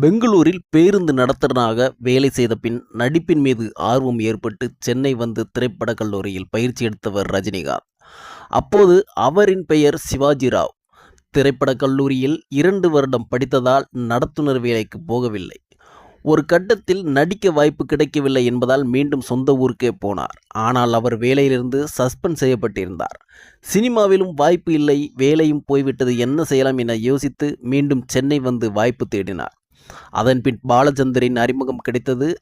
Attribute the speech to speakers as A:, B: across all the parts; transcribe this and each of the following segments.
A: பெங்களூரில் பேருந்து நடத்துனராக வேலை செய்த பின் நடிப்பின் மீது ஆர்வம் ஏற்பட்டு சென்னை வந்து திரைப்படக் கல்லூரியில் பயிற்சி எடுத்தவர் ரஜினிகாந்த். அப்போது அவரின் பெயர் சிவாஜி ராவ். திரைப்படக் கல்லூரியில் இரண்டு வருடம் படித்ததால் நடத்துனர் வேலைக்கு போகவில்லை. ஒரு கட்டத்தில் நடிக்க வாய்ப்பு கிடைக்கவில்லை என்பதால் மீண்டும் சொந்த ஊருக்கே போனார். ஆனால் அவர் வேலையிலிருந்து சஸ்பெண்ட் செய்யப்பட்டிருந்தார். சினிமாவிலும் வாய்ப்பு இல்லை வேலையும் போய்விட்டது என்ன செய்யலாம் என யோசித்து மீண்டும் சென்னை வந்து வாய்ப்பு தேடினார். அதன்பின் பாலச்சந்தரின் அறிமுகம் கிடைத்தது.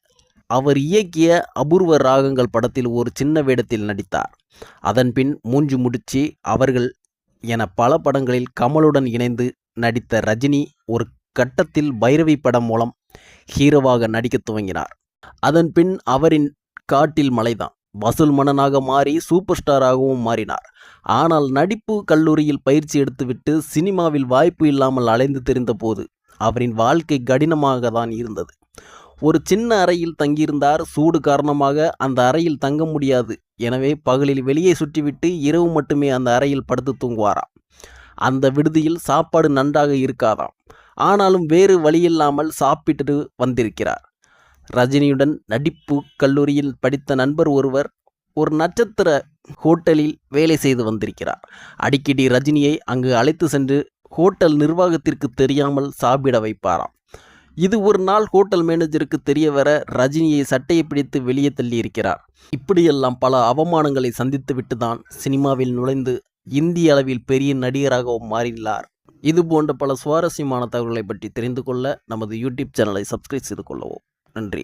A: அவர் இயக்கிய அபூர்வ ராகங்கள் படத்தில் ஒரு சின்ன வேடத்தில் நடித்தார். அதன்பின் மூஞ்சு முடிச்சு அவர்கள் என பல படங்களில் கமலுடன் இணைந்து நடித்த ரஜினி ஒரு கட்டத்தில் பைரவி படம் மூலம் ஹீரோவாக நடிக்கத் துவங்கினார். அதன்பின் அவரின் காட்டில் மலைதான். வசூல் மன்னனாக மாறி சூப்பர் ஸ்டாராகவும் மாறினார். ஆனால் நடிப்பு கல்லூரியில் பயிற்சி எடுத்துவிட்டு சினிமாவில் வாய்ப்பு இல்லாமல் அலைந்து தெரிந்தபோது அவரின் வாழ்க்கை கடினமாக தான் இருந்தது. ஒரு சின்ன அறையில் தங்கியிருந்தார். சூடு காரணமாக அந்த அறையில் தங்க முடியாது. எனவே பகலில் வெளியே சுற்றிவிட்டு இரவு மட்டுமே அந்த அறையில் படுத்து தூங்குவாராம். அந்த விடுதியில் சாப்பாடு நன்றாக இருக்காதாம். ஆனாலும் வேறு வழியில்லாமல் சாப்பிட்டு வந்திருக்கிறார். ரஜினியுடன் நடிப்பு கல்லூரியில் படித்த நண்பர் ஒருவர் ஒரு நட்சத்திர ஹோட்டலில் வேலை செய்து வந்திருக்கிறார். அடிக்கடி ரஜினியை அங்கு அழைத்து சென்று ஹோட்டல் நிர்வாகத்திற்கு தெரியாமல் சாப்பிட வைப்பாராம். இது ஒரு நாள் ஹோட்டல் மேனேஜருக்கு தெரிய வர ரஜினியை சட்டையை பிடித்து வெளியே தள்ளி இருக்கிறார். இப்படியெல்லாம் பல அவமானங்களை சந்தித்துவிட்டு தான் சினிமாவில் நுழைந்து இந்திய அளவில் பெரிய நடிகராகவும் மாறியுள்ளார் இது போன்ற பல சுவாரஸ்யமான தகவல்களை பற்றி தெரிந்து கொள்ள நமது யூடியூப் சேனலை சப்ஸ்கிரைப் செய்து கொள்ளவும். நன்றி.